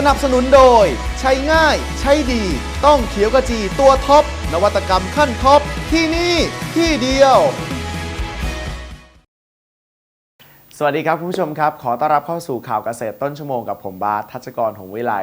สนับสนุนโดย ใช้ง่าย ใช้ดี ต้องเขียวกระจีตัวท็อปนวัตกรรมขั้นท็อปที่นี่ที่เดียว สวัสดีครับคุณผู้ชมครับ ขอต้อนรับเข้าสู่ข่าวเกษตรต้นชั่วโมงกับผมบาสทัชกรหงวิไล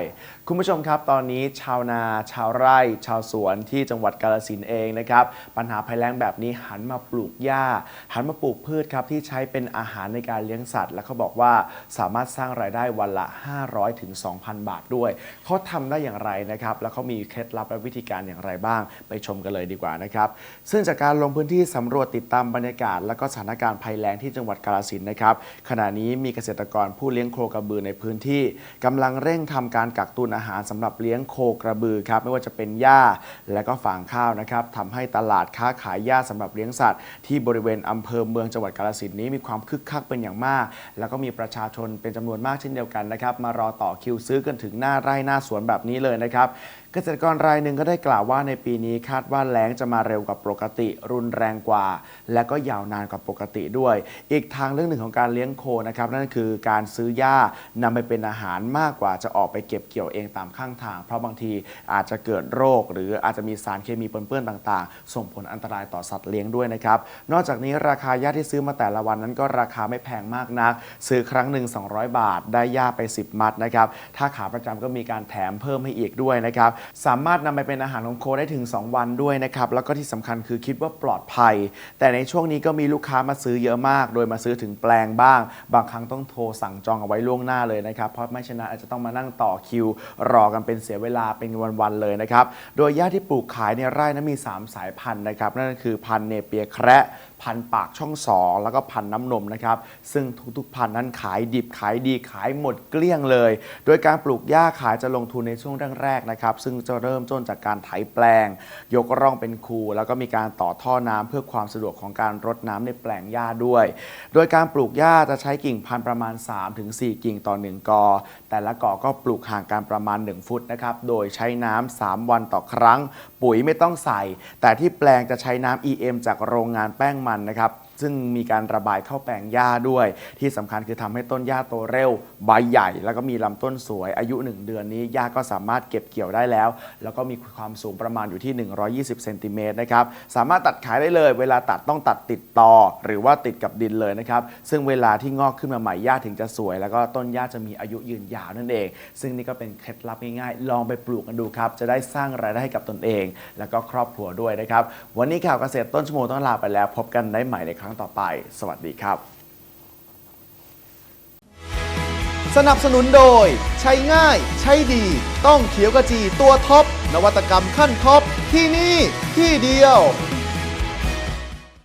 คุณผู้ชมครับ ตอนนี้ชาวนา ชาวไร่ ชาวสวนที่จังหวัดกาฬสินเองนะครับ ปัญหาภัยแล้งแบบนี้หันมาปลูกหญ้า หันมาปลูกพืชครับที่ใช้เป็นอาหารในการเลี้ยงสัตว์ และเขาบอกว่าสามารถสร้างรายได้วันละ 500ถึง2,000 บาทด้วย เขาทำได้อย่างไรนะครับ แล้วเขามีเคล็ดลับและวิธีการอย่างไรบ้าง ไปชมกันเลยดีกว่านะครับซึ่งจากการลงพื้นที่สำรวจติดตามบรรยากาศ และก็สถานการณ์ภัยแล้งที่จังหวัดกาฬสินนะครับขณะนี้มีเกษตรกรผู้เลี้ยงโคกระบือในพื้นที่กำลังเร่งทำการกักตุนอาหารสำหรับเลี้ยงโคกระบือครับไม่ว่าจะเป็นหญ้าและก็ฟางข้าวนะครับทำให้ตลาดค้าขายหญ้าสำหรับเลี้ยงสัตว์ ที่บริเวณอำเภอเมืองจังหวัดกาฬสินธุ์นี้มีความคึกคักเป็นอย่างมาก แล้วก็มีประชาชนเป็นจำนวนมากเช่นเดียวกันนะครับมารอต่อคิวซื้อกันถึงหน้าไร่หน้าสวนแบบนี้เลยนะครับ เกษตรกรรายหนึ่งก็ได้กล่าวว่าในปีนี้คาดว่าแล้งจะมาเร็วกว่าปกติ รุนแรงกว่า และก็ยาวนานกว่าปกติด้วย อีกทางเรื่องหนึ่งของการเลี้ยงโคนะครับนั่นคือการซื้อหญ้านำไปเป็นอาหารมากกว่าจะออกไปเก็บเกี่ยวเองตามข้างทาง เพราะบางทีอาจจะเกิดโรค หรืออาจจะมีสารเคมีปนเปื้อนต่างๆ ส่งผลอันตรายต่อสัตว์เลี้ยงด้วยนะครับนอกจากนี้ราคาหญ้าที่ซื้อมาแต่ละวันนั้นก็ราคาไม่แพงมากนัก ซื้อครั้งหนึ่ง200 บาท ได้หญ้าไป 10 มัดนะครับถ้าขาประจำก็มีการแถมเพิ่มให้อีกด้วยนะครับสามารถนำไปเป็นอาหารของโคได้ถึง 2 วันด้วยนะครับ แล้วก็ที่สำคัญคือคิดว่าปลอดภัย แต่ในช่วงนี้ก็มีลูกค้ามาซื้อเยอะมาก โดยมาซื้อถึงแปลงบ้าง บางครั้งต้องโทรสั่งจองเอาไว้ล่วงหน้าเลยนะครับ เพราะไม่ชนนั้นอาจจะต้องมานั่งต่อคิว รอกันเป็นเสียเวลาเป็นวันๆเลยนะครับ โดยหญ้าที่ปลูกขายในไร่นั้นมี 3 สายพันธุ์นะครับ นั่นก็คือพันธุ์เนเปียแคระพันธุ์ปากช่องสองแล้วก็พันธุ์น้ำนมนะครับซึ่งทุกๆ พันธุ์นั้นขายดิบขายดีขายหมดเกลี้ยงเลย โดยการปลูกหญ้าขายจะลงทุนในช่วงแรกๆนะครับซึ่งจะเริ่มต้นจากการไถแปลง ยกร่องเป็นคู แล้วก็มีการต่อท่อน้ำเพื่อความสะดวกของการรดน้ำในแปลงหญ้าด้วย โดยการปลูกหญ้าจะใช้กิ่งพันธุ์ประมาณ 3-4 กิ่งต่อ 1 กอ แต่ละกอก็ปลูกห่างกันประมาณ 1 ฟุตนะครับ โดยใช้น้ำ3วันต่อครั้ง ปุ๋ยไม่ต้องใส่ แต่ที่แปลงจะใช้น้ำ EM จากโรงงานแป้งมันนะครับซึ่งมีการระบายเข้าแปลงหญ้าด้วย ที่สำคัญคือทำให้ต้นหญ้าโตเร็ว ใบใหญ่ แล้วก็มีลำต้นสวยอายุ 1 เดือนนี้หญ้าก็สามารถเก็บเกี่ยวได้แล้ว แล้วก็มีความสูงประมาณอยู่ที่ 120เซนติเมตรนะครับสามารถตัดขายได้เลย เวลาตัดต้องตัดติดต่อ หรือว่าติดกับดินเลยนะครับซึ่งเวลาที่งอกขึ้นมาใหม่หญ้าถึงจะสวย แล้วก็ต้นหญ้าจะมีอายุยืนยาวนั่นเอง ซึ่งนี่ก็เป็นเคล็ดลับง่ายๆลองไปปลูกกันดูครับจะได้สร้างรายได้ให้กับตนเอง แล้วก็ครอบครัวด้วยนะครับวันนี้ข่าวเกษตรต้นชั่วโมงต้องลาไปแล้ว พบกันได้ใหม่ในครั้งต่อไป สวัสดีครับ สนับสนุนโดย ใช้ง่าย ใช้ดี ต้องเขียวกระจีตัวท็อปนวัตกรรมขั้นท็อปที่นี่ที่เดียว